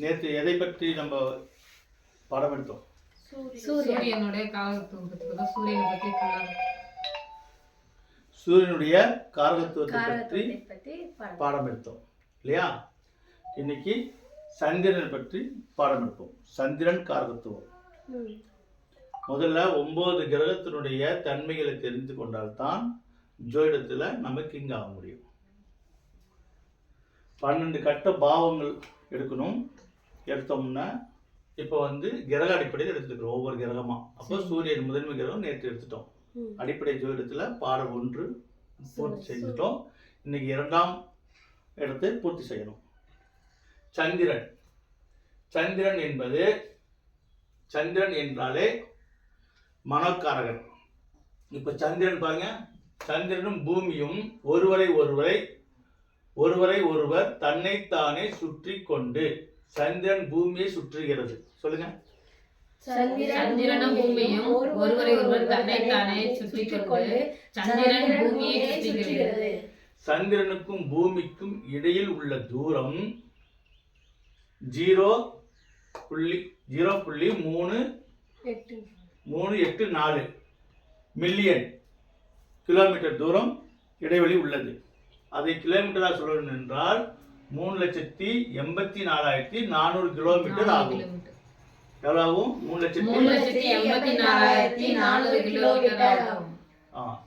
நேற்று எதை பற்றி நம்ம பாடம் எடுத்தோம்? சூரியனுடைய காரகத்துவத்தை பற்றி பாடம் எடுத்தோம். இல்லையா? இன்னைக்கு சந்திரன் பற்றி பாடம் எடுப்போம். சந்திரன் காரகத்துவம். முதல்ல ஒன்பது கிரகத்தினுடைய தன்மைகளை தெரிந்து கொண்டால்தான் ஜோதிடத்தில் நம்ம கிங் ஆக முடியும். பன்னெண்டு கட்ட பாவங்கள் எடுக்கணும். எடுத்தோம்னா இப்போ வந்து கிரக அடிப்படையில் எடுத்துக்கிறோம் ஒவ்வொரு கிரகமா. அப்போ சூரியன் முதன்மை கிரகம் நேற்று எடுத்துட்டோம். அடிப்படை ஜோதிடத்தில் பாடம் ஒன்று பூர்த்தி செஞ்சுட்டோம். இன்னைக்கு இரண்டாம் இடத்தை பூர்த்தி செய்யணும். சந்திரன். சந்திரன் என்பது சந்திரன் என்றாலே மனோக்காரகன். இப்ப சந்திரன் பாருங்க. சந்திரனும் பூமியும் ஒருவரை ஒருவரை ஒருவரை ஒருவர் தன்னைத்தானே சுற்றி கொண்டு சந்திரன் பூமியை சுற்றுகிறது. சொல்லுங்க. சந்திரனும் பூமியும் ஒருவரை ஒருவர் தன்னைத்தானே சுற்றி கொண்டு சந்திரன் பூமியை சுற்றுகிறது. சந்திரனுக்கும் பூமிக்கும் இடையில் உள்ள தூரம் ஜீரோ புள்ளி ஜீரோ புள்ளி மூணு மூணு எட்டு நாலு மில்லியன் கிலோமீட்டர் தூரம் இடைவெளி உள்ளது. அதை கிலோமீட்டராக சொல்லணும் என்றால் மூணு லட்சத்தி எண்பத்தி நாலாயிரத்தி நானூறு கிலோமீட்டர் ஆகும். கிலோமீட்டர். எவ்வளவு? ஆகும் மூணு லட்சத்தி மூணு லட்சத்தி எண்பத்தி நாலாயிரத்தி நானூறு கிலோமீட்டர் ஆகும். ஆ.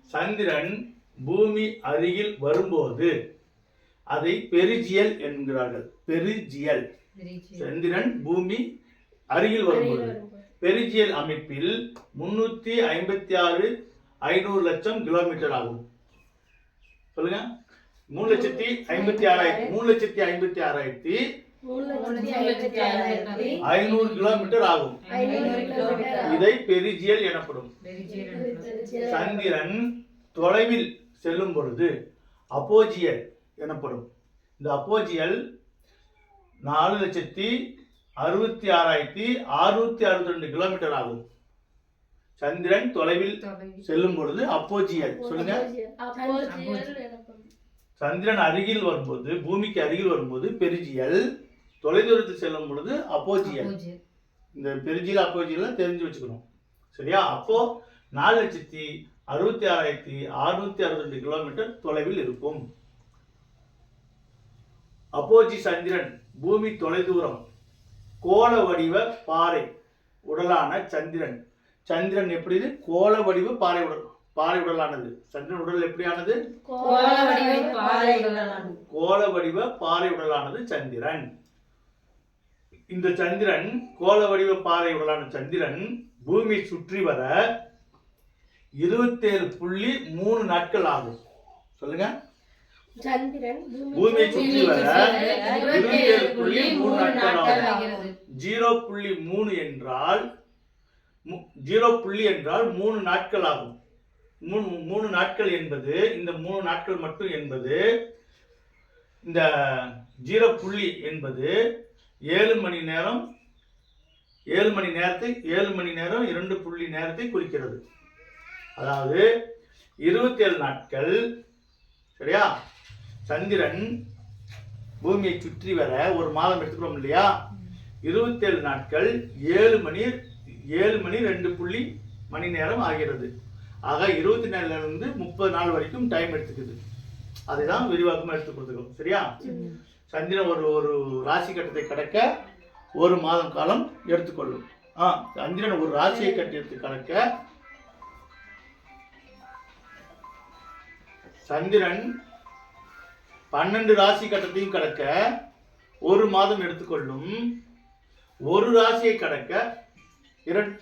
சந்திரன் பூமி அருகில் வரும்போது அதை பெருஜியல் என்கிறார்கள். பெருஜியல். சந்திரன் பூமி அருகில் வரும்போது. பெருஜியல் அமைப்பில் முன்னூத்தி ஐம்பத்தி ஆறு ஐநூறு லட்சம் கிலோமீட்டர் ஆகும். சொல்லுங்க. மூணு லட்சத்தி ஐம்பத்தி ஆறாயிரத்தி மூணு லட்சத்தி ஐம்பத்தி ஆறாயிரத்தி ஐநூறு கிலோமீட்டர் ஆகும். இதை பெருஜியல் எனப்படும். சந்திரன் தொலைவில் செல்லும் பொழுது அப்போஜியல் எனப்படும். இந்த அப்போஜியல் நாலு லட்சத்தி அறுபத்தி ஆறாயிரத்தி அறுநூத்தி அறுபத்தி ரெண்டு கிலோமீட்டர் ஆகும். சந்திரன் தொலைவில் செல்லும் பொழுது அப்போஜியல். சொல்லுங்க. சந்திரன் அருகில் வரும்போது பூமிக்கு அருகில் வரும்போது பெருஜியல் தொலைதூரத்தில் செல்லும் பொழுது அப்போஜியல். இந்த பெருஜியல் அப்போஜியல் தெரிஞ்சு வச்சுக்கணும். சரியா? அப்போ நாலு லட்சத்தி அறுபத்தி ஆறாயிரத்தி அறுநூத்தி அறுபத்தி கிலோமீட்டர் தொலைவில் இருக்கும். அப்போஜி சந்திரன் பூமி தொலைதூரம் கோள வடிவ பாறை உடலான சந்திரன். சந்திரன் எப்படி? கோள வடிவ பாறை உடல் பாறை உடலானது. சந்திரன் உடல் எப்படியானது? கோள வடிவில் பாறை உடலானது. கோள வடிவ பாறை உடலானது சந்திரன். இந்த சந்திரன் கோள வடிவ பாறை உடலான சந்திரன் பூமியை சுற்றி வர இருபத்தேழு புள்ளி மூணு நாட்கள் ஆகும். சொல்லுங்க. சந்திரன் பூமியை சுற்றி வர இருபத்தேழு புள்ளி மூணு நாட்கள் ஆகும். ஜீரோ புள்ளி மூணு என்றால் மு- ஜீரோ புள்ளி என்றால் மூணு நாட்கள் ஆகும். மூணு மூணு நாட்கள் என்பது இந்த மூணு நாட்கள் மட்டும் என்பது இந்த ஜீரோ புள்ளி என்பது ஏழு மணி நேரம் ஏழு மணி நேரத்தை ஏழு மணி நேரம் இரண்டு புள்ளி நேரத்தை குறிக்கிறது. அதாவது இருபத்தேழு நாட்கள் சரியா? சந்திரன் பூமியை சுற்றி வர ஒரு மாதம் எடுத்துக்கிறோம் இல்லையா? இருபத்தேழு நாட்கள் ஏழு மணி ஏழு மணி ரெண்டு புள்ளி மணி நேரம் ஆகிறது. ஆக இருபத்தி நாலுல இருந்து முப்பது நாள் வரைக்கும் டைம் எடுத்துக்குது. அதுதான் விரிவாக்கமாக எடுத்து கொடுத்துக்கணும். சரியா? சந்திரன் ஒரு ஒரு ராசி கட்டத்தை கடக்க ஒரு மாதம் காலம் எடுத்துக்கொள்ளும். ஆ சந்திரன் ஒரு ராசியை கட்டியத்தை கடக்க சந்திரன் பன்னெண்டு ராசி கட்டத்தையும் கடக்க ஒரு மாதம் எடுத்துக்கொள்ளும். ஒரு ராசியை கடக்க இரண்டு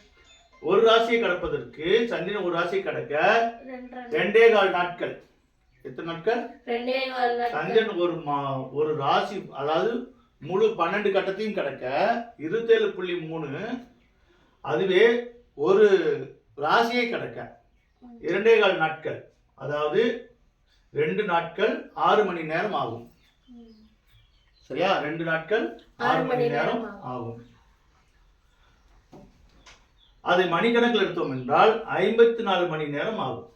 ஒரு ராசியை கடப்பதற்கு சந்திரன் ஒரு ராசியை கடக்க ரெண்டே கால் நாட்கள். எத்தனை நாட்கள். சந்திரன் ஒரு மா- ஒரு ராசி அதாவது முழு பன்னெண்டு கட்டத்தையும் கடக்க இருபத்தேழு புள்ளி மூணு அதுவே ஒரு ராசியை கடக்க. இரண்டே கால் நாட்கள். அதாவது ரெண்டு நாட்கள் ஆறு மணி நேரம் ஆகும். சரியா? ரெண்டு நாட்கள் ஆறு மணி நேரம் ஆகும். அதை மணிக்கணக்கில் எடுத்தோம் என்றால் ஐம்பத்தி நாலு மணி நேரம் ஆகும்.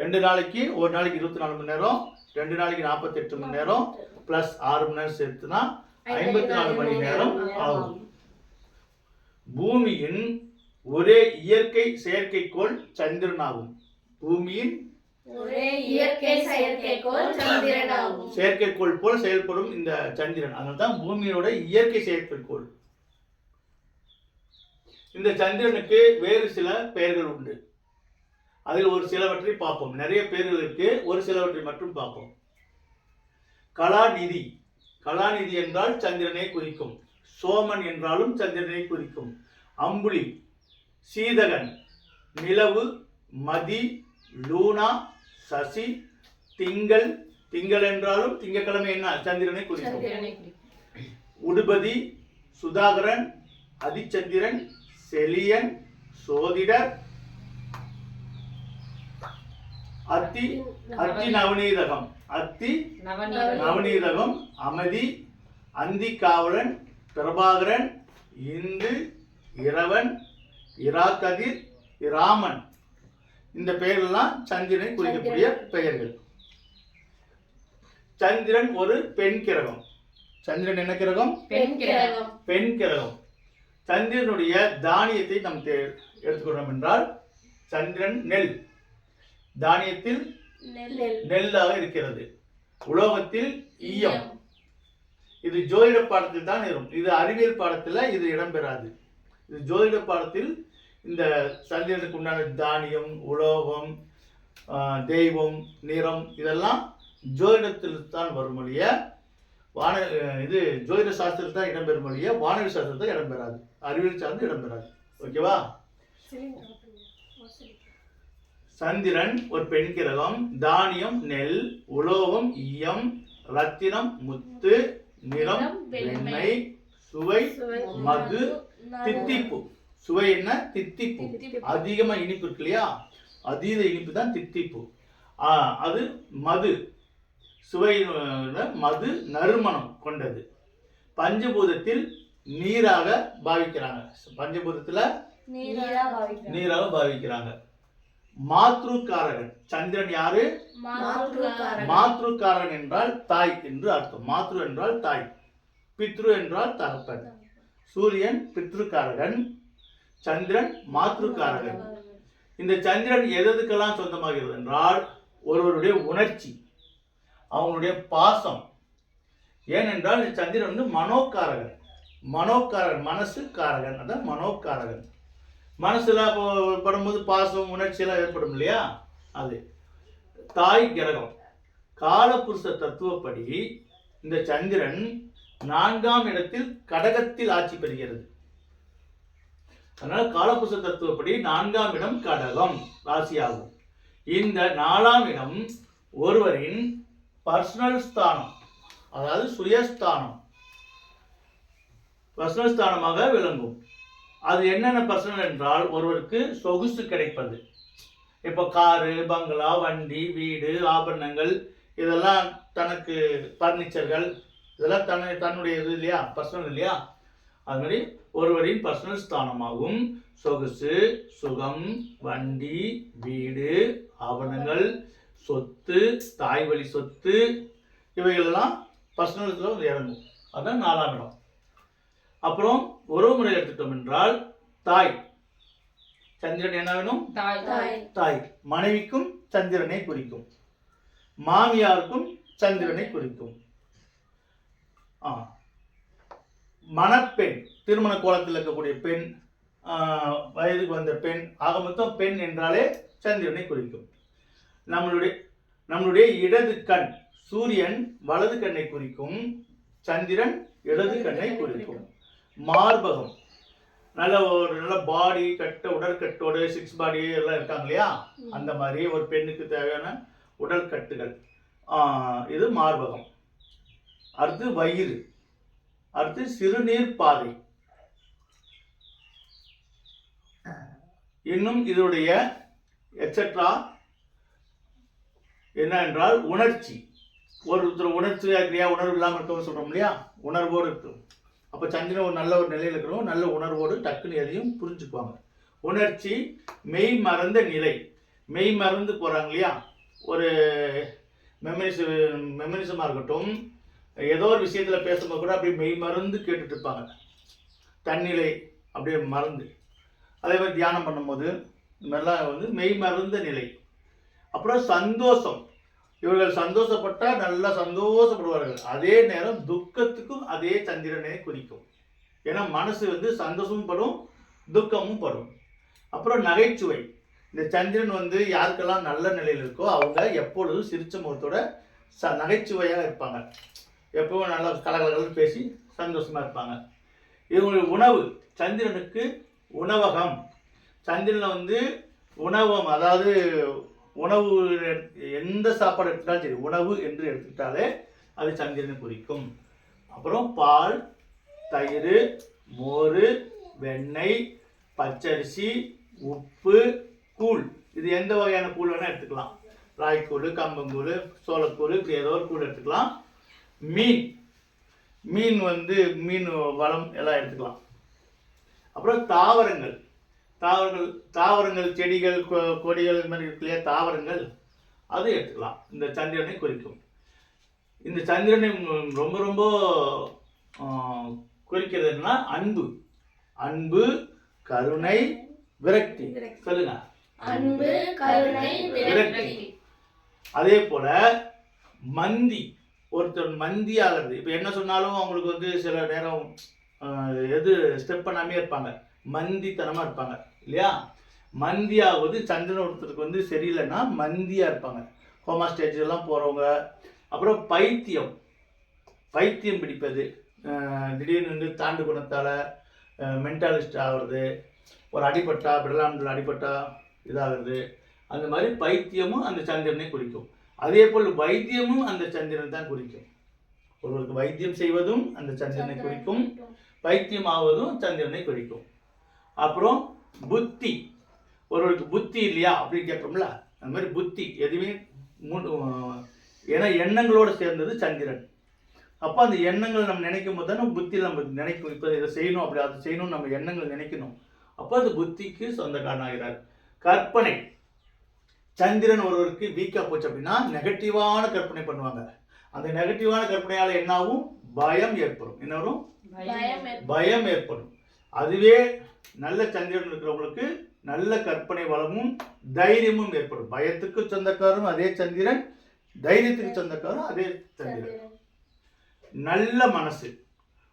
ரெண்டு நாளைக்கு ஒரு நாளைக்கு இருபத்தி நாலு மணி நேரம் ரெண்டு நாளைக்கு நாற்பத்தெட்டு மணி நேரம் ப்ளஸ் ஆறு மணி நேரம் சேர்த்துனா ஐம்பத்தி நாலு மணி நேரம் ஆகும். பூமியின் ஒரே இயற்கை செயற்கைக்கோள் சந்திரன் ஆகும். பூமியின் செயற்கைக்கோள் போல செயல்படும் இந்த சந்திரன். அதனால தான் பூமியோட இயற்கை செயற்கைக்கோள். இந்த சந்திரனுக்கு வேறு சில பெயர்கள் உண்டு. அதில் ஒரு சிலவற்றை பார்ப்போம். நிறைய பெயர்கள் இருக்கு. ஒரு சிலவற்றை மட்டும் பார்ப்போம். கலாநிதி. கலாநிதி என்றால் சந்திரனை குறிக்கும். சோமன் என்றாலும் சந்திரனை குறிக்கும். அம்புலி. சீதகன். நிலவு. மதி. லூனா. சசி. திங்கள். திங்கள் என்றாலும் திங்கட்கிழமை என்ன? சந்திரனை குறிக்கும். உடுபதி. சுதாகரன். அதிச்சந்திரன் செலியன் சோதிடர் அத்தி அத்தி நவநீதகம். அத்தி நவநீதகம். அமதி அந்தி காவலன் பிரபாகரன் இந்து இரவன் இராக்கதிர் இராமன். இந்த பெயரெல்லாம் சந்திரனை குறிக்கக்கூடிய பெயர்கள். சந்திரன் ஒரு பெண் கிரகம். சந்திரன் என்ன கிரகம்? பெண் கிரகம். பெண் கிரகம். சந்திரனுடைய தானியத்தை நாம் தே- எடுத்துக்கொண்டோம் என்றால் சந்திரன் நெல். தானியத்தில் நெல். நெல்லாக இருக்கிறது. உலோகத்தில் ஈயம். இது ஜோதிட பாடத்தில் தான் இருக்கும் இது அறிவியல் பாடத்தில் இது இடம்பெறாது. இது ஜோதிட பாடத்தில் இந்த சந்திரனுக்கு உண்டான தானியம் உலோகம் தெய்வம் நிறம் இதெல்லாம் ஜோதிடத்தில் தான் வரும் ஒழிய வான இது ஜோதிட சாஸ்திரத்தில் தான் இடம்பெறும் ஒழிய வானொலி சாஸ்திரத்தில் இடம்பெறாது. அறிவியல் சார்ந்து இடம்பெறாது. ஓகேவா? சந்திரன் ஒரு பெண் கிரகம். தானியம் நெல் உலோகம் ஈயம் ரத்தினம் முத்து நிறம் வெண்மை சுவை மது தித்திப்பு. சுவை என்ன? தித்திப்பு. அதிகமா இனிப்பு இருக்கு இல்லையா? அதீத இனிப்பு தான் தித்திப்பு. அது மது. சுவை அஹ், மது நறுமணம் கொண்டது. பஞ்சபூதத்தில் நீராக பாவிக்கிறாங்க. பஞ்சபூதத்துல நீராக பாவிக்கிறாங்க. மாத்ருக்காரகன். சந்திரன் யாரு? மாத்ருக்காரன் என்றால் தாய் என்று அர்த்தம். மாத்ரு என்றால் தாய் பித்ரு என்றால் தகப்பன். சூரியன் பித்ருக்காரகன் சந்திரன் மாத்ருக்காரகன். இந்த சந்திரன் எதற்கெல்லாம் சொந்தமாகிறது என்றால் ஒருவருடைய உணர்ச்சி. அவங்களுடைய பாசம். ஏனென்றால் இந்த சந்திரன் வந்து மனோக்காரகன். மனோக்காரகன் மனசு காரகன் அதான் மனோக்காரகன். மனசில் படும்போது பாசம் உணர்ச்சியெல்லாம் ஏற்படும் இல்லையா? அது. தாய் கிரகம். காலபுருஷ தத்துவப்படி இந்த சந்திரன் நான்காம் இடத்தில் கடகத்தில் ஆட்சி பெறுகிறது. அதனால காலபுருஷ தத்துவப்படி நான்காம் இடம் கடகம் ராசியாகும். இந்த நாலாம் இடம் ஒருவரின் பர்சனல் ஸ்தானம். அதாவது சுயஸ்தானம். பர்சனல் ஸ்தானமாக விளங்கும். அது என்னென்ன பர்சனல் என்றால் ஒருவருக்கு சொகுசு கிடைப்பது. இப்போ காரு பங்களா வண்டி வீடு ஆபரணங்கள் இதெல்லாம் தனக்கு பர்னிச்சர்கள் இதெல்லாம் தன்னை தன்னுடைய இது இல்லையா? பர்சனல் இல்லையா? அது மாதிரி ஒருவரின் பர்சனல் ஸ்தானமாகும். சொகுசு சுகம் வண்டி வீடு ஆபரணங்கள் சொத்து தாய் வழி சொத்து இவைகளெல்லாம் பர்சனலுக்குள்ள வந்து இறங்கும். அதான் நாலாம் இடம். அப்புறம் உறவு முறை எடுத்துட்டோம் என்றால் தாய். சந்திரன் என்ன வேணும்? தாய். தாய். தாய். மனைவிக்கும் சந்திரனை குறிக்கும். மாமியாருக்கும் சந்திரனை குறிக்கும். ஆ. மணப்பெண். திருமண கோலத்தில் இருக்கக்கூடிய பெண் வயதுக்கு வந்த பெண் ஆக மொத்தம் பெண் என்றாலே சந்திரனை குறிக்கும். நம்மளுடைய நம்மளுடைய இடது கண் சூரியன் வலது கண்ணை குறிக்கும் சந்திரன் இடது கண்ணை குறிக்கும். மார்பகம். நல்ல ஒரு நல்ல பாடி கட்ட உடற்கட்டோடு சிக்ஸ் பாடி எல்லாம் இருக்காங்க இல்லையா? அந்த மாதிரி ஒரு பெண்ணுக்கு தேவையான உடல் கட்டுகள் ஆஹ் இது மார்பகம். அடுத்து வயிறு. அடுத்து சிறுநீர் பாதை. இன்னும் இதனுடைய எக்ஸட்ரா என்ன என்றால் உணர்ச்சி ஒருத்தர் உணர்ச்சி இல்லையா உணர்வு இல்லாமல் இருக்கவங்க சொல்கிறோம் இல்லையா? உணர்வோடு இருக்கும். அப்போ சந்திரன் ஒரு நல்ல ஒரு நிலையில் இருக்கிறோம் நல்ல உணர்வோடு டக்குன்னு எதையும் புரிஞ்சுக்குவாங்க. உணர்ச்சி மெய் மறந்த நிலை. மெய் மறந்து போகிறாங்க இல்லையா? ஒரு மெமரிஸ் மெமரிசமாக இருக்கட்டும் ஏதோ ஒரு விஷயத்தில் பேசும்போது கூட அப்படியே மெய் மறந்து கேட்டுட்டு இருப்பாங்க. தன்னிலை அப்படியே மறந்து. அதே மாதிரி தியானம் பண்ணும்போது இந்த மாதிரிலாம் வந்து மெய் மறந்த நிலை. அப்புறம் சந்தோஷம். இவர்கள் சந்தோஷப்பட்டா நல்லா சந்தோஷப்படுவார்கள். அதே நேரம் துக்கத்துக்கும் அதே சந்திரனை குறிக்கும் ஏன்னா மனசு வந்து சந்தோஷமும் படும் துக்கமும் படும். அப்புறம் நகைச்சுவை. இந்த சந்திரன் வந்து யாருக்கெல்லாம் நல்ல நிலையில் இருக்கோ அவங்க எப்பொழுதும் சிரிச்ச முகத்தோட ச நகைச்சுவையாக இருப்பாங்க. எப்பவும் நல்லா கலகலகலன்னு பேசி சந்தோஷமாக இருப்பாங்க. இவங்களுடைய உணவு சந்திரனுக்கு உணவகம். சந்திரனில் வந்து உணவம் அதாவது உணவு எடுத்து- எந்த சாப்பாடு எடுத்துட்டாலும் சரி உணவு என்று எடுத்துக்கிட்டாலே அது சந்திரனை குறிக்கும். அப்புறம் பால் தயிர் மோர் வெண்ணெய் பச்சரிசி உப்பு கூழ். இது எந்த வகையான கூழ் வேணால் எடுத்துக்கலாம். ராய்க்கூழ் கம்பங்கூழ் சோளக்கூழ் இப்படி ஏதோ ஒரு கூழ் எடுத்துக்கலாம். மீன். மீன் வந்து மீன் வளம் எல்லாம் எடுத்துக்கலாம். அப்புறம் தாவரங்கள். தாவரங்கள் தாவரங்கள் செடிகள் கொ- கொடிகள் இது மாதிரி இருக்கு இல்லையா தாவரங்கள் அது எடுத்துக்கலாம். இந்த சந்திரனை குறிக்கும். இந்த சந்திரனை ரொம்ப ரொம்ப ஆ, குறிக்கிறது என்னன்னா அன்பு. அன்பு கருணை விரக்தி. சொல்லுங்க. அன்பு கருணை விரக்தி. அதே போல மந்தி. ஒருத்தர் மந்தி ஆகிறது. இப்போ என்ன சொன்னாலும் அவங்களுக்கு வந்து சில நேரம் எது ஸ்டெப் பண்ணாமே இருப்பாங்க. மந்தித்தனமா இருப்பாங்க. இல்லையா? மந்தி ஆகுவது சந்திரன் ஒருத்தருக்கு வந்து சரியில்லைன்னா மந்தியா இருப்பாங்க. ஹோமா ஸ்டேஜ் எல்லாம் போறவங்க. அப்புறம் பைத்தியம். பைத்தியம் பிடிப்பது. திடீர்னு வந்து தாண்டு குணத்தால மென்டாலிஸ்ட் ஆகிறது. ஒரு அடிபட்டா பிரலாண்டில் அடிபட்டா இதாகிறது. அந்த மாதிரி பைத்தியமும் அந்த சந்திரனை குறிக்கும். அதே போல் வைத்தியமும் அந்த சந்திரனை தான் குறிக்கும். ஒருவருக்கு வைத்தியம் செய்வதும் அந்த சந்திரனை குறிக்கும். பைத்தியம் ஆவதும் சந்திரனை குறிக்கும். அப்புறம் புத்தி. ஒருவருக்கு புத்தி இல்லையா அப்படின்னு கேட்போம்ல அந்த மாதிரி புத்தி. எதுவுமே ஏன்னா எண்ணங்களோட சேர்ந்தது சந்திரன். அப்போ அந்த எண்ணங்கள் நம்ம நினைக்கும் போது தானே புத்தியில் நம்ம நினைக்கும். இப்போ இதை செய்யணும் அப்படி அதை செய்யணும் நம்ம எண்ணங்கள் நினைக்கணும். அப்போ அது புத்திக்கு சொந்தக்காரன் ஆகிறார் கற்பனை. சந்திரன் ஒருவருக்கு வீக்கா போச்சு அப்படின்னா நெகட்டிவான கற்பனை பண்ணுவாங்க. அந்த நெகட்டிவான கற்பனையால என்ன ஆகும் பயம் ஏற்படும். என்ன வரும்? பயம் ஏற்படும். அதுவே நல்ல சந்திரன் இருக்கிறவங்களுக்கு நல்ல கற்பனை வளமும் தைரியமும் ஏற்படும். பயத்துக்கு சொந்தக்காரரும் அதே சந்திரன் தைரியத்துக்கு சொந்தக்காரரும் அதே சந்திரன். நல்ல மனசு.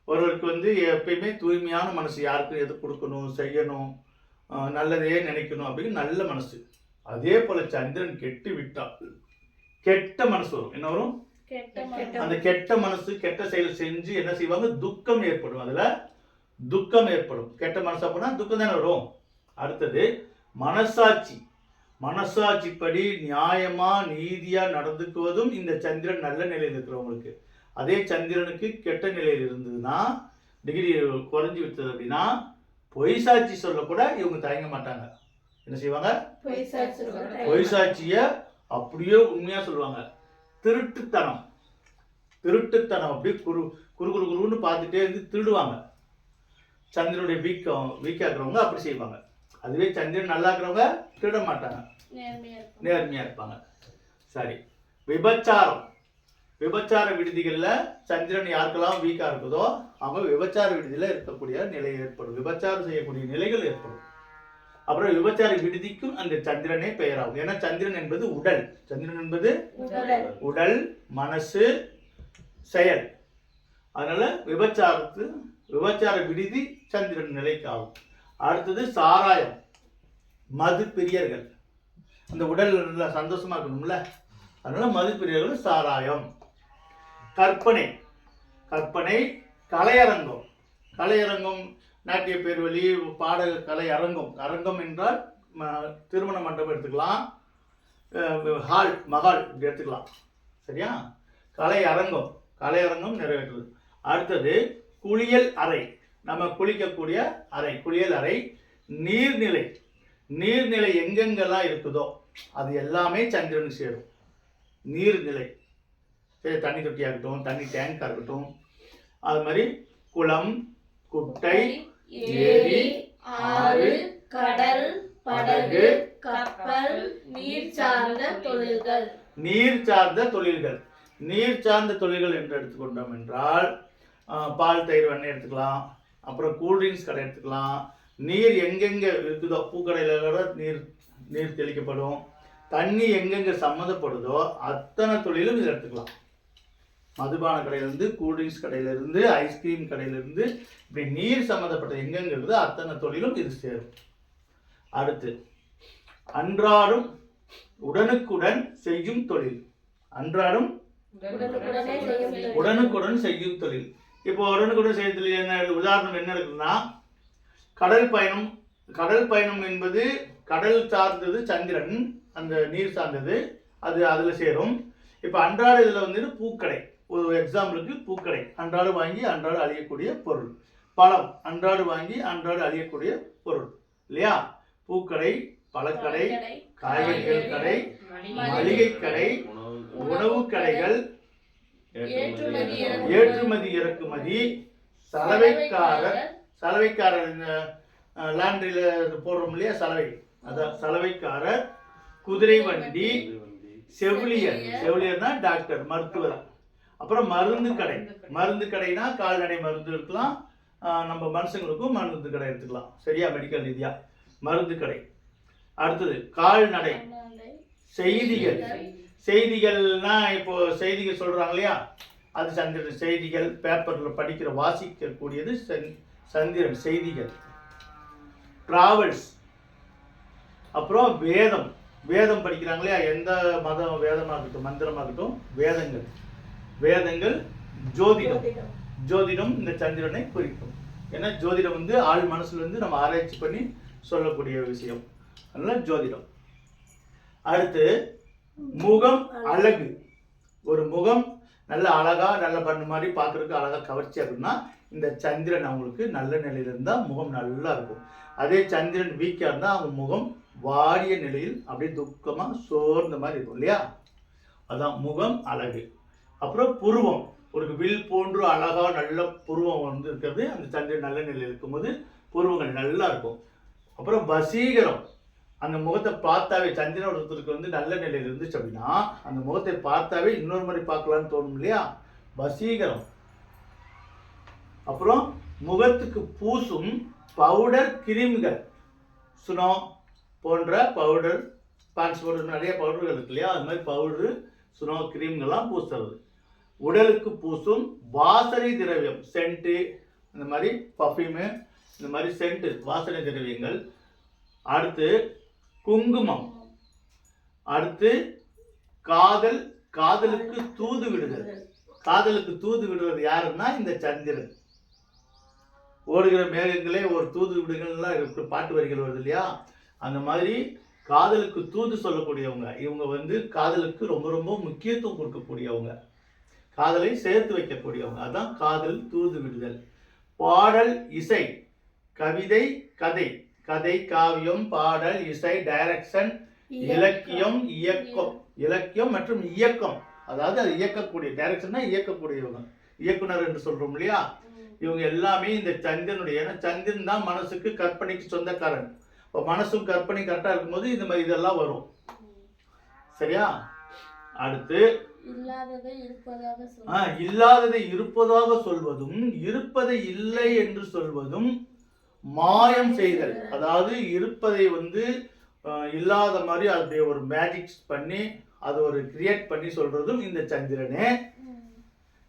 ஒருவருக்கு வந்து எப்பயுமே தூய்மையான மனசு யாருக்கும் எது கொடுக்கணும் செய்யணும் நல்லதையே நினைக்கணும் அப்படின்னு நல்ல மனசு. அதே போல சந்திரன் கெட்டு விட்டால் கெட்ட மனசு வரும். என்ன வரும். அந்த கெட்ட மனசு கெட்ட செயல் செஞ்சு என்ன செய்வாங்க? துக்கம் ஏற்படும். அதுல துக்கம் ஏற்படும். கெட்ட மனசா போனா துக்கம் தானே வரும். அடுத்தது மனசாட்சி. மனசாட்சிப்படி நியாயமா நீதியா நடந்துக்குவதும் இந்த சந்திரன் நல்ல நிலையில் இருக்கிறவங்களுக்கு அதே சந்திரனுக்கு கெட்ட நிலையில் இருந்ததுன்னா டிகிரி குறைஞ்சி விட்டது அப்படின்னா பொய் சாட்சி சொல்ல கூட இவங்க தயங்க மாட்டாங்க. என்ன செய்வாங்க? பொய் சாட்சிய அப்படியே உண்மையா சொல்லுவாங்க. திருட்டுத்தனம். திருட்டுத்தனம் அப்படியே குரு குரு குருன்னு பார்த்துட்டே இருந்து திருடுவாங்க. சந்திரனுடைய வீக்கம் வீக்கா இருக்கிறவங்க அப்படி செய்வாங்க. அதுவே சந்திரன் நல்லா இருக்கிறவங்க திருட மாட்டாங்க நேர்மையா இருக்கும். நேர்மையா இருப்பாங்க. சரி. விபச்சாரம். விபச்சார விடுதிகள்ல சந்திரன் யாருக்கெல்லாம் வீக்கா இருக்குதோ அவங்க விபச்சார விடுதியில இருக்கக்கூடிய நிலை ஏற்படும். விபச்சாரம் செய்யக்கூடிய நிலைகள் ஏற்படும். அப்புறம் விபச்சார விடுதிக்கும் அந்த சந்திரனே பெயராகும். ஏன்னா சந்திரன் என்பது உடல். சந்திரன் என்பது உடல். உடல் மனசு செயல். அதனால விபச்சாரத்து விபச்சார விடுதி சந்திரன் நிலைக்கு ஆகும் அடுத்தது சாராயம். மது பிரியர்கள். அந்த உடல் நல்லா சந்தோஷமா இருக்கணும்ல? அதனால மது பிரியர்கள் சாராயம். கற்பனை. கற்பனை கலையரங்கம். கலையரங்கம் நாட்டிய பேர்வழி பாடக கலை அரங்கம். அரங்கம் என்றால் திருமண மண்டபம் எடுத்துக்கலாம். ஹால் மகால் இப்படி எடுத்துக்கலாம். சரியா? கலை அரங்கம் கலை அரங்கம் நிறைவேற்றுறது அடுத்தது குளியல் அறை. நம்ம குளிக்கக்கூடிய அறை குளியல் அறை. நீர்நிலை. நீர்நிலை எங்கெங்கெல்லாம் இருக்குதோ அது எல்லாமே சந்திரனுக்கு சேரும். நீர்நிலை. சரி தண்ணி தொட்டியாக இருக்கட்டும் தண்ணி டேங்காக இருக்கட்டும் அது மாதிரி குளம் குட்டை ஏரி ஆறு கடல் படகு கப்பல் நீர் சார்ந்த தொழில்கள். நீர் சார்ந்த தொழில்கள். நீர் சார்ந்த தொழில்கள் என்று எடுத்துக்கொண்டோம் என்றால் பால் தயிர் வெண்ணெய் எடுத்துக்கலாம். அப்புறம் கூல்ட்ரிங்க்ஸ் கடை எடுத்துக்கலாம். நீர் எங்கெங்கே இருக்குதோ பூக்கடையில் கூட நீர் நீர் தெளிக்கப்படும். தண்ணி எங்கெங்கே சம்மந்தப்படுதோ அத்தனை தொழிலும் இதில் எடுத்துக்கலாம். மதுபான கடையிலேருந்து கூல்ட்ரிங்க்ஸ் கடையிலேருந்து ஐஸ்கிரீம் கடையிலேருந்து இப்படி நீர் சம்மந்தப்பட்ட எங்கெங்கிறது அத்தனை தொழிலும் இது சேரும். அடுத்து அன்றாடும் உடனுக்குடன் செய்யும் தொழில். அன்றாடும் உடனுக்குடனே செய்யும் தொழில். இப்போ உடனுக்குடன் செய்யும் தொழில் என்ன உதாரணம் என்ன இருக்குன்னா கடல் பயணம் கடல் பயணம் என்பது கடல் சார்ந்தது சந்திரன் அந்த நீர் சார்ந்தது அது அதில் சேரும். இப்போ அன்றாட இதில் வந்துட்டு பூக்கடை. ஒரு எக்ஸாம்பிளுக்கு பூக்கடை. அன்றாடு வாங்கி அன்றாடு அழியக்கூடிய பொருள். பழம். அன்றாடு வாங்கி அன்றாடு அழியக்கூடிய பொருள். இல்லையா? பூக்கடை பழக்கடை கடை, காய்கறிகள் கடை மளிகை கடை உணவு கடைகள் ஏற்றுமதி ஏற்றுமதி இறக்குமதி. சலவைக்காரர் சலவைக்காரர் லாண்ட்ரியில் போடுறோம் இல்லையா சலவை. அதான் சலவைக்காரர் குதிரை வண்டி செவிலியர். செவிலியர்னா டாக்டர் மருத்துவர். அப்புறம் மருந்து கடை. மருந்து கடைனா கால்நடை மருந்து இருக்கலாம். நம்ம மனுஷங்களுக்கும் மருந்து கடை எடுத்துக்கலாம். சரியா மெடிக்கல் ரீதியா? மருந்து கடை. அடுத்தது கால்நடை, செய்திகள். செய்திகள்னா இப்போ செய்திகள் சொல்றாங்க இல்லையா? அது சந்திரன் செய்திகள் பேப்பர்ல படிக்கிற வாசிக்கக்கூடியது சந்- சந்திரன் செய்திகள். டிராவல்ஸ் அப்புறம் வேதம். வேதம் படிக்கிறாங்க இல்லையா? எந்த மதம் வேதமாக இருக்கட்டும் மந்திரமாக இருக்கட்டும் வேதங்கள். வேதங்கள் ஜோதிடம். ஜோதிடம். இந்த சந்திரனை குறிக்கும். ஏன்னா ஜோதிடம் வந்து ஆள் மனசுல இருந்து நம்ம ஆராய்ச்சி பண்ணி சொல்லக்கூடிய விஷயம். அதனால ஜோதிடம். அடுத்து முகம் அழகு. ஒரு முகம் நல்ல அழகா நல்ல பண்ணு மாதிரி பார்க்கறதுக்கு அழகா கவர்ச்சி அப்படின்னா இந்த சந்திரன் அவங்களுக்கு நல்ல நிலையில இருந்தா முகம் நல்லா இருக்கும். அதே சந்திரன் வீக்கா இருந்தா அவங்க முகம் வாடிய நிலையில் அப்படியே துக்கமா சோர்ந்த மாதிரி இருக்கும் இல்லையா? அதான் முகம் அழகு. அப்புறம் புருவம். ஒரு வில் போன்று அழகா நல்ல புருவம் வந்து இருக்கிறது. அந்த சந்திரன் நல்ல நிலையில் இருக்கும்போது புருவங்கள் நல்லா இருக்கும். அப்புறம் வசீகரம். அந்த முகத்தை பார்த்தாவே சந்திரன் ஒருத்தருக்கு வந்து நல்ல நிலையில் இருந்துச்சு அப்படின்னா அந்த முகத்தை பார்த்தாவே இன்னொரு மாதிரி பார்க்கலான்னு தோணும் இல்லையா? வசீகரம். அப்புறம் முகத்துக்கு பூசும் பவுடர் கிருமிகள். சுனோ போன்ற பவுடர் பான்ஸ் பவுடர் நிறைய பவுடர்கள் இருக்கு இல்லையா? அது மாதிரி பவுடரு சுனோ கிரீம்கள்லாம் பூசுறது. உடலுக்கு பூசும் வாசனை திரவியம் சென்ட்டு இந்த மாதிரி பர்ஃப்யூமு இந்த மாதிரி சென்ட்டு வாசனை திரவியங்கள். அடுத்து குங்குமம். அடுத்து காதல் காதலுக்கு தூது விடுதல். காதலுக்கு தூது விடுறது யாருன்னா இந்த சந்திரன். ஓடுகிற மேகங்களே ஒரு தூது விடுகள்லாம் பாட்டு வரிகள் வருது இல்லையா? அந்த மாதிரி காதலுக்கு தூது சொல்லக்கூடியவங்க இவங்க வந்து காதலுக்கு ரொம்ப ரொம்ப முக்கியத்துவம் கொடுக்கக்கூடியவங்க. காதலை சேர்த்து வைக்கக்கூடியவங்க. அதான் காதல் தூது விடுதல். பாடல் இசை கவிதை கதை. கதை காவியம் பாடல் இசை டைரக்ஷன் இலக்கியம் இயக்கம். இலக்கியம் மற்றும் இயக்கம். அதாவது அது இயக்கக்கூடிய டைரக்ஷன்னா இயக்கக்கூடியவங்க இயக்குனர் என்று சொல்றோம் இல்லையா? இவங்க எல்லாமே இந்த சந்திரனுடைய ஏன்னா சந்திரன் தான் மனசுக்கு கற்பனைக்கு சொந்தக்காரன். இப்போ மனசும் கற்பனை கரெக்டாக இருக்கும்போது இந்த மாதிரி இதெல்லாம் வரும். சரியா? அடுத்து. இருப்பதாக இல்லாததை இருப்பதாக சொல்வதும் இருப்பதை இல்லை என்று சொல்வதும் மாயம் செய்தல். அதாவது இருப்பதை வந்து இல்லாத மாதிரி அதை ஒரு மேஜிக்ஸ் பண்ணி அது ஒரு கிரியேட் பண்ணி சொல்றதும் இந்த சந்திரனே.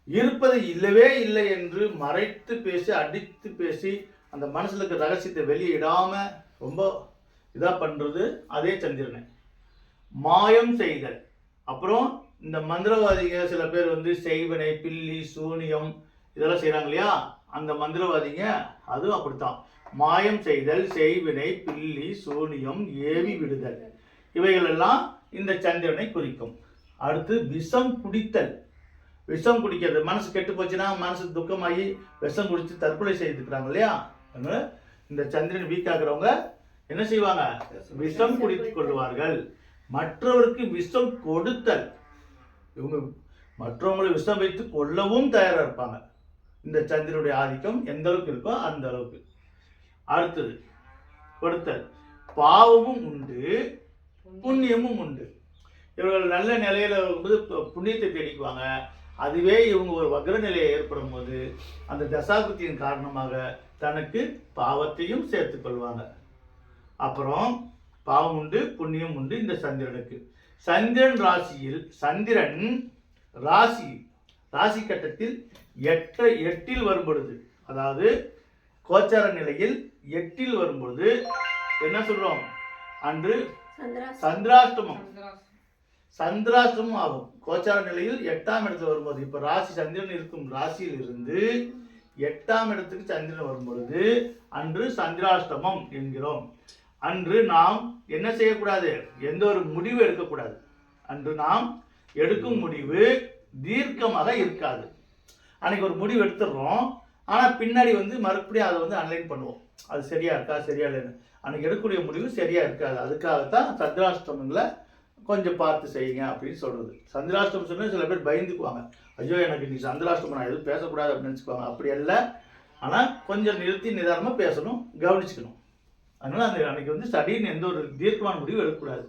இருப்பது இல்லவே இல்லை என்று மறைத்து பேசி அடித்து பேசி அந்த மனசுல இருக்க ரகசியத்தை வெளியிடாம ரொம்ப இதா பண்றது அதே சந்திரனை. மாயம் செய்தல். அப்புறம் இந்த மந்திரவாதிங்க சில பேர் வந்து செய்வனை பில்லி சூனியம் இதெல்லாம் செய்கிறாங்க இல்லையா? அந்த மந்திரவாதிங்க அதுவும் அப்படித்தான். மாயம் செய்தல் செய்வினை பில்லி சூனியம் ஏவி விடுதல். இவைகளெல்லாம் இந்த சந்திரனை குறிக்கும். அடுத்து விஷம் குடித்தல். விஷம் குடிக்கிறது. மனசு கெட்டு போச்சுன்னா மனசு துக்கமாகி விஷம் குடித்து தற்கொலை செய்துக்கிறாங்க இல்லையா? அதனால இந்த சந்திரன் வீக் ஆகிறவங்க என்ன செய்வாங்க? விஷம் குடித்துக் கொள்வார்கள். மற்றவருக்கு விஷம் கொடுத்தல். இவங்க மற்றவங்களை விஷம் வைத்து கொள்ளவும் தயாராக இருப்பாங்க. இந்த சந்திரனுடைய ஆதிக்கம் எந்த அளவுக்கு இருக்கோ அந்த அளவுக்கு. அடுத்தது கொடுத்தல் பாவமும் உண்டு புண்ணியமும் உண்டு. இவர்கள் நல்ல நிலையில வந்து புண்ணியத்தை தேடிக்குவாங்க. அதுவே இவங்க ஒரு வக்ர நிலையை ஏற்படும் போது அந்த தசாபுத்தியின் காரணமாக தனக்கு பாவத்தையும் சேர்த்துக்கொள்வாங்க அப்புறம் பாவம் உண்டு புண்ணியம் உண்டு இந்த சந்திரனுக்கு. சந்திரன் ராசியில் சந்திரன் ராசி ராசி கட்டத்தில் எட்ட எட்டில் வரும்பொழுது அதாவது கோச்சார நிலையில் எட்டில் வரும்பொழுது என்ன சொல்றோம்? அன்று சந்திராஷ்டமம். சந்திராஷ்டமம். ஆகும். கோச்சார நிலையில் எட்டாம் இடத்துல வரும்போது இப்ப ராசி சந்திரன் இருக்கும் ராசியில் இருந்து எட்டாம் இடத்துக்கு சந்திரன் வரும்பொழுது அன்று சந்திராஷ்டமம் என்கிறோம். அன்று நாம் என்ன செய்யக்கூடாது? எந்த ஒரு முடிவு எடுக்கக்கூடாது. அன்று நாம் எடுக்கும் முடிவு தீர்க்கமாக இருக்காது. அன்னைக்கு ஒரு முடிவு எடுத்துடுறோம். ஆனால் பின்னாடி வந்து மறுபடியும் அதை வந்து அன்லைன் பண்ணுவோம். அது சரியா இருக்கா சரியா இல்லைன்னு. அன்றைக்கி எடுக்கக்கூடிய முடிவு சரியா இருக்காது. அதுக்காகத்தான் சந்திராஷ்டமங்களை கொஞ்சம் பார்த்து செய்யுங்க அப்படின்னு சொல்கிறது சந்திராஷ்டமம் சொன்னால் சில பேர் பயந்துக்குவாங்க. ஐயோ எனக்கு இன்னைக்கு சந்திராஷ்டமம் நான் எதுவும் பேசக்கூடாது அப்படின்னு நினச்சிக்குவாங்க. அப்படி இல்லை ஆனால் கொஞ்சம் நிறுத்தி நிதானமாக பேசணும் கவனிச்சுக்கணும். அதனால் அந்த அன்றைக்கி வந்து சடின்னு எந்த ஒரு தீர்க்கமான முடிவு எடுக்கக்கூடாது.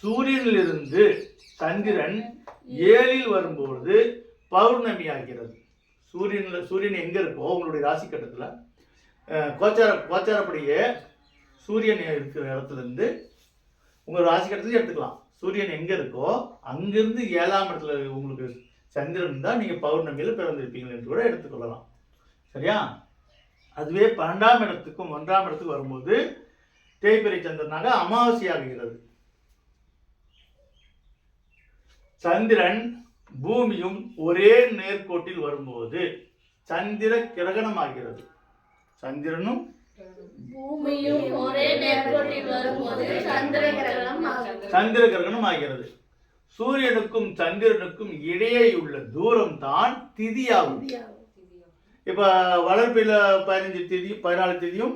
சூரியனிலிருந்து சந்திரன் ஏழில் வரும்பொழுது பௌர்ணமி ஆகிறது. சூரியனில் சூரியன் எங்கே இருக்கோ உங்களுடைய ராசி கட்டத்தில் கோச்சார கோச்சாரப்படியே சூரியன் இருக்கிற இடத்துலேருந்து உங்கள் ராசி கட்டத்துலேயும் எடுத்துக்கலாம். சூரியன் எங்கே இருக்கோ அங்கேருந்து ஏழாம் இடத்துல உங்களுக்கு சந்திரன் தான் நீங்கள் பௌர்ணமியில் பிறந்திருப்பீங்க என்று கூட எடுத்துக்கொள்ளலாம். சரியா? அதுவே பன்னெண்டாம் இடத்துக்கும் ஒன்றாம் இடத்துக்கு வரும்போது தேய்பிரை சந்திரனாக அமாவாசையாகிறது சந்திரன் பூமியும் ஒரே நேர்கோட்டில் வரும்போது சந்திர கிரகணம் ஆகிறது. சந்திரனும் பூமியும் ஒரே நேர்கோட்டில் வரும்போது சந்திர கிரகணம். சந்திர கிரகணம் ஆகிறது. சூரியனுக்கும் சந்திரனுக்கும் இடையேயுள்ள தூரம் தான் திதியாகும். இப்ப வளர்ப்பில பதினஞ்சு தேதி பதினாலு தேதியும்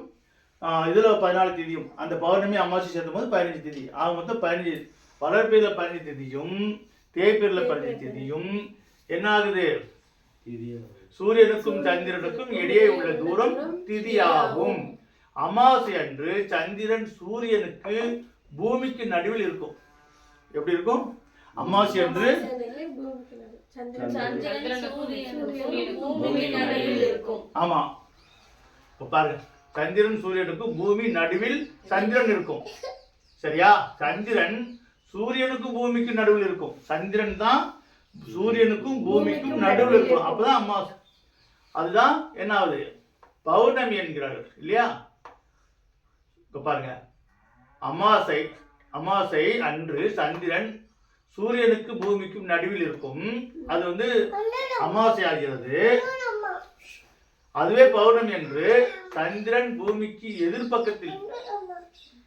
இதுல பதினாலு தேதியும் அந்த பௌர்ணமி அமாவாசை சேர்த்தும் போது பதினஞ்சு தேதி. ஆக மொத்தம் பதினஞ்சு வளர்ப்பில பதினஞ்சு தேதியும் தேய்பிரில பதினஞ்சு தேதியும் என்ன ஆகுது சூரியனுக்கும் சந்திரனுக்கும் இடையே உள்ள தூரம் திதியாகும். அமாவாசை அன்று சந்திரன் சூரியனுக்கு பூமிக்கு நடுவில் இருக்கும். எப்படி இருக்கும்? அமாவாசை அன்று சந்திரன் சூரியனுக்கும் பூமிக்கு நடுவில் இருக்கும். ஆமா. இப்ப பாருங்க. சந்திரன் சூரியனுக்கும் பூமி நடுவில் சந்திரன் இருக்கும். சரியா? சந்திரன் சூரியனுக்கும் பூமிக்கும் நடுவில் இருக்கும். சந்திரன் தான் சூரியனுக்கும் பூமிக்கும் நடுவில் இருக்கும். அப்பதான் அமாவாசை. அதுதான் என்ன ஆகுது பௌர்ணமி என்கிறார்கள் இல்லையா? இப்போ பாருங்க. அமாவாசை அமாவாசை அன்று சந்திரன் சூரியனுக்கு பூமிக்கும் நடுவில் இருக்கும். அது வந்து அமாவாசை ஆகிறது. அதுவே பௌர்ணமி என்று சந்திரன் பூமிக்கு எதிர்பக்கத்தில்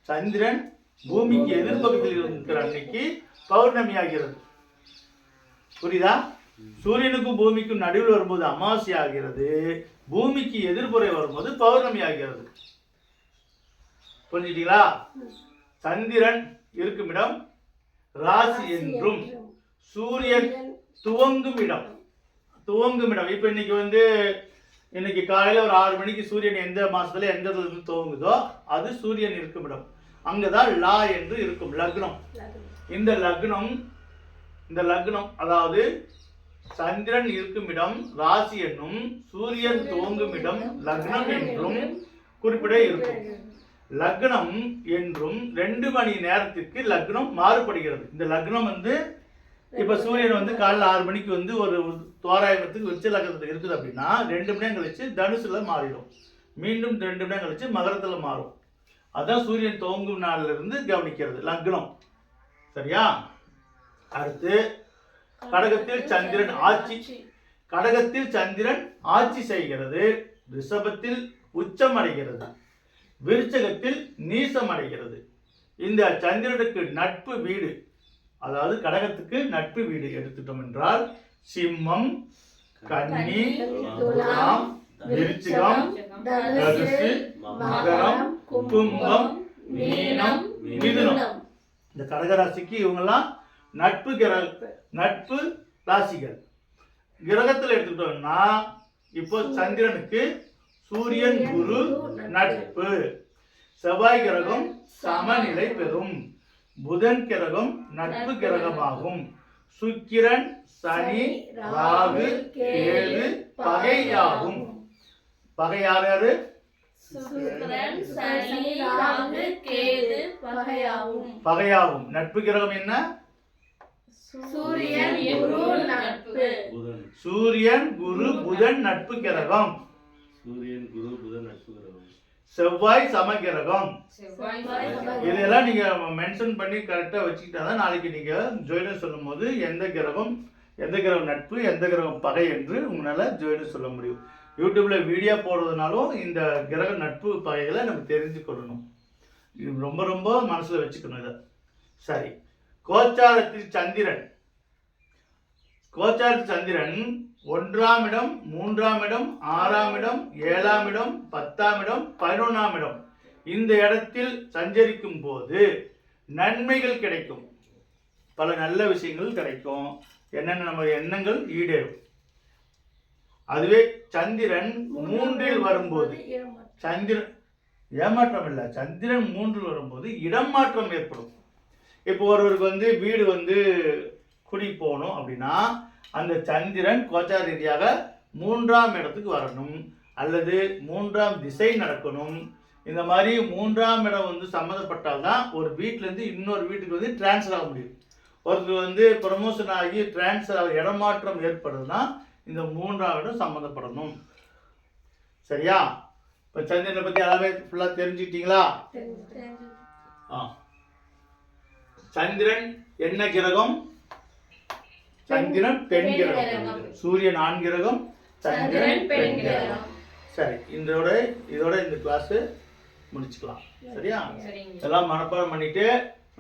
சந்திரன் பூமிக்கு எதிர்பக்கத்தில் இருக்கிற அன்னைக்கு பௌர்ணமி ஆகிறது. புரியுதா? சூரியனுக்கும் பூமிக்கும் நடுவில் வரும்போது அமாவாசை ஆகிறது பூமிக்கு எதிர்ப்புறை வரும்போது பௌர்ணமி ஆகிறது புரிஞ்சுட்டீங்களா சந்திரன் இருக்கும் இடம் ராசி என்றும் சூரியன் துவங்கும் இடம். துவங்கும் இடம். இப்போ இன்னைக்கு வந்து இன்னைக்கு காலையில ஒரு ஆறு மணிக்கு சூரியன் எந்த மாசத்துல எந்த இடத்துல இருந்து துவங்குதோ அது சூரியன் இருக்கும் இடம். அங்கதான் லா என்று இருக்கும் லக்னம். இந்த லக்னம் இந்த லக்னம் அதாவது சந்திரன் இருக்கும் இடம் ராசி என்னும் சூரியன் துவங்கும் இடம் லக்னம் என்றும் குறிப்பிட இருக்கும். லக்னம் என்றும் ரெண்டு மணி நேரத்திற்கு லக்னம் மாறுபடுகிறது. இந்த லக்னம் வந்து இப்ப சூரியன் வந்து காலைல ஆறு மணிக்கு வந்து ஒரு தோராயத்துக்கு விருச்ச லக்னத்துல இருக்குது அப்படின்னா ரெண்டு மணி நேரம் கழிச்சு தனுசுல மாறிடும். மீண்டும் ரெண்டு மணி நேரம் கழிச்சு மகரத்துல மாறும். அதான் சூரியன் துவங்கும் நாள்ல இருந்து கவனிக்கிறது லக்னம். சரியா? அடுத்து கடகத்தில் சந்திரன் ஆட்சி. கடகத்தில் சந்திரன் ஆட்சி செய்கிறது. ரிஷபத்தில் உச்சம் அடைகிறது விருச்சகத்தில் நீசம் அடைகிறது இந்த சந்திரனுக்கு நட்பு வீடு அதாவது கடகத்துக்கு நட்பு வீடு எடுத்துட்டோம் என்றால் சிம்மம் கன்னி துலாம் விருச்சிகம் தனுசு மகரம் கும்பம் மீனம் மிதுனம். இந்த கடகராசிக்கு இவங்கெல்லாம் நட்பு கிர நட்பு ராசிகள். கிரகத்தில் எடுத்துக்கிட்டோம்னா இப்போ சந்திரனுக்கு சூரியன் குரு நட்பு. செவ்வாய் கிரகம் சமநிலை பெறும். புதன் கிரகம் நட்பு கிரகமாகும். சுக்கிரன் சனி ராகு கேது பகையாகும். பகை யார் பகையாகும். நட்பு கிரகம் என்ன? சூரியன் குரு நட்பு. புதன் சூரியன் குரு புதன் நட்பு கிரகம். சூரியன் குரு புதன் நட்பு கிரகம். செவ்வாய் சமகிரகம் செவ்வாய் இதெல்லாம் நீங்க மென்ஷன் பண்ணி கரெக்டா வச்சுக்கிட்டா தான் நாளைக்கு நீங்க ஜோதிடம் சொல்லும் போது எந்த கிரகம் எந்த கிரகம் நட்பு எந்த கிரகம் பகை என்று உங்களால ஜோதிடம் சொல்ல முடியும். யூடியூப்ல வீடியோ போடுறதுனாலும் இந்த கிரக நட்பு பகைகளை நம்ம தெரிஞ்சு கொள்ளணும் இது ரொம்ப ரொம்ப மனசுல வச்சுக்கணும் இதை. சரி. கோச்சாரத்தில் சந்திரன். கோச்சாரத்தில் சந்திரன் ஒன்றாம் இடம் மூன்றாம் இடம் ஆறாம் இடம் ஏழாம் இடம் பத்தாம் இடம் பதினொன்றாம் இடம் இந்த இடத்தில் சஞ்சரிக்கும் போது நன்மைகள் கிடைக்கும். பல நல்ல விஷயங்கள் கிடைக்கும். என்னென்ன நம்ம எண்ணங்கள் ஈடேறும். அதுவே சந்திரன் மூன்றில் வரும்போது சந்திரன் ஏமாற்றம் இல்லை சந்திரன் மூன்றில் வரும்போது இடம் மாற்றம் ஏற்படும். இப்போ ஒருவருக்கு வந்து வீடு வந்து குடி போகணும் அப்படின்னா அந்த சந்திரன் கோச்சார ரீதியாக மூன்றாம் இடத்துக்கு வரணும். அல்லது மூன்றாம் திசை நடக்கணும். இந்த மாதிரி மூன்றாம் இடம் வந்து சம்மந்தப்பட்டால் தான் ஒரு வீட்டிலேருந்து இன்னொரு வீட்டுக்கு வந்து டிரான்ஸ்ஃபர் ஆக முடியும். ஒருத்தர் வந்து ப்ரமோஷன் ஆகி டிரான்ஸ்ஃபர் ஆக இடமாற்றம் ஏற்படுதுன்னா இந்த மூன்றாம் இடம் சம்மந்தப்படணும். சரியா? இப்போ சந்திரனை பற்றி எல்லாமே ஃபுல்லாக தெரிஞ்சுக்கிட்டீங்களா? ஆ. சந்திரன் என்ன கிரகம்? சந்திரன் பெண் கிரகம். சூரியன் ஆண் கிரகம். சந்திரன் பெண் கிரகம். சரி இதோட இதோட இந்த கிளாஸ் முடிச்சுக்கலாம். சரியா? எல்லாம் மனப்பாடம் பண்ணிட்டு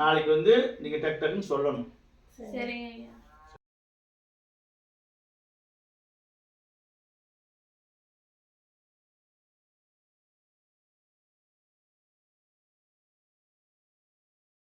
நாளைக்கு வந்து நீங்க டக் டக்குன்னு சொல்லணும். சரிங்க